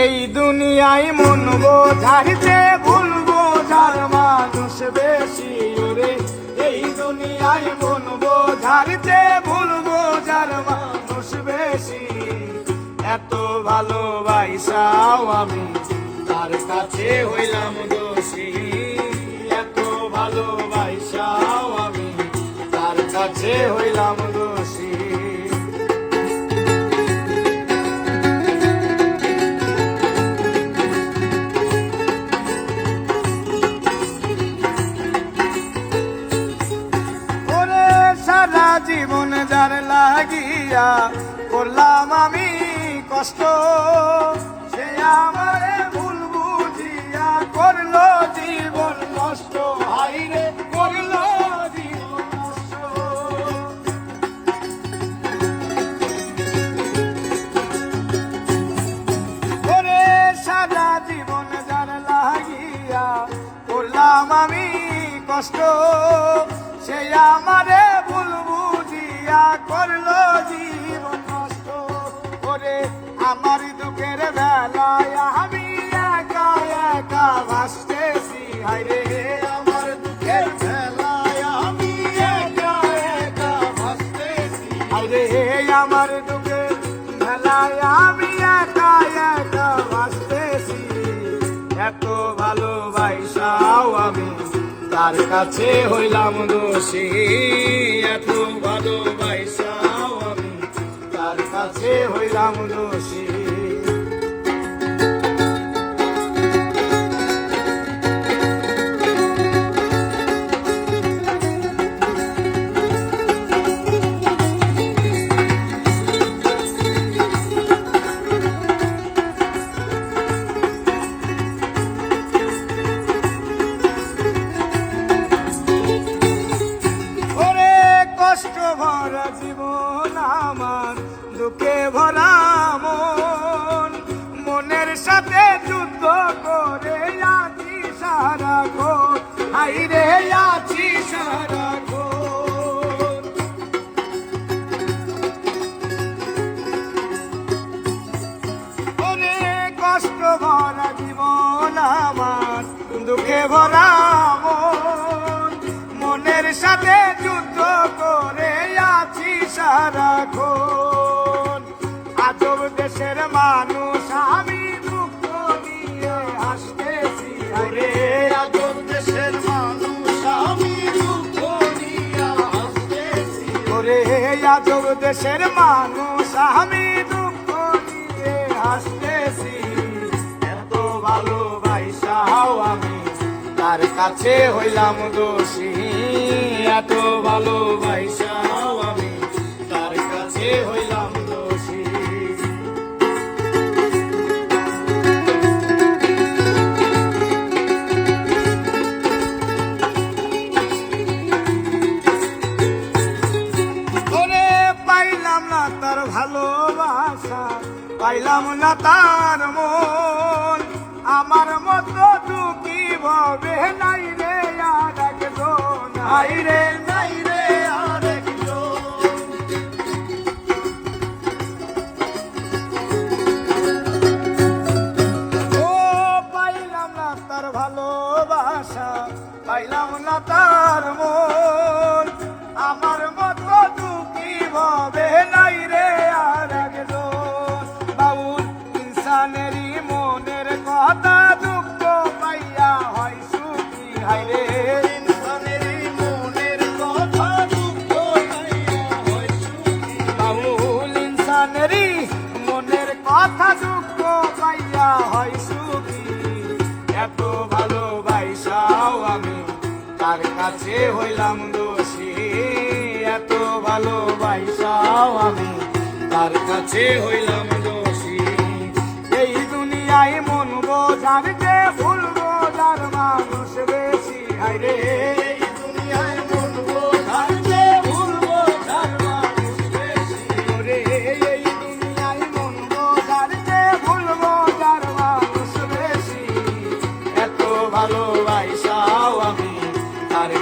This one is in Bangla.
এই দুনিয়ায় মন বোঝাইতে ভুল বোঝার মানুষ বেশি রে। এই দুনিয়ায় মন বোঝাইতে ভুল বোঝার মানুষ বেশি। এত ভালোবাসাও আমি তার কাছে হইলাম দোষী। সারা জীবন যার লাগিয়া করলাম আমি কষ্ট, সে আমারে ভুল বুঝিয়া করল জীবন নষ্ট। হাইরে, করল আমি কষ্ট, সে আমারে করল জীবন নষ্ট ওরে আমার দুঃখের বেলায় আমি একা একা ভাসতেছি। হাইরে আমার দুঃখের বেলায় আমি একা একা ভাসতেছি। হাইরে আমার দুঃখের বেলায় আমি একা একা ভাসতেছি। এত ভালোবাসাও আমি তার কাছে হইলাম দোষী। এত তার কাছে হইলাম দোষী। কষ্ট ভরা জীবন। মনের সাথে যুদ্ধ করে আছি সারা ঘোর। হাইরে আছি সারা কষ্ট ভরা জীবন আমার, দুঃখে ভরা মনের সাথে যুদ্ধ করে আছি সারাক্ষণ ওরে আজব দেশের মানুষ, আমি দুঃখ নিয়ে আসতেছি এত ভালোবাসাও আমি তার কাছে হইলাম দোষী। এত ভালোবাসাও আমি তার কাছে হইলাম ভালোবাসা পাইলাম না তার মন। আমার মতো ইনসানেরই মনের কথা দুঃখ পাইয়া হয় সুখী। এত ভালোবাসাও আমি তার কাছে হইলাম দোষী? এত ভালোবাসাও আমি তার কাছে হইলাম দোষী? এই দুনিয়ায় মন বোঝার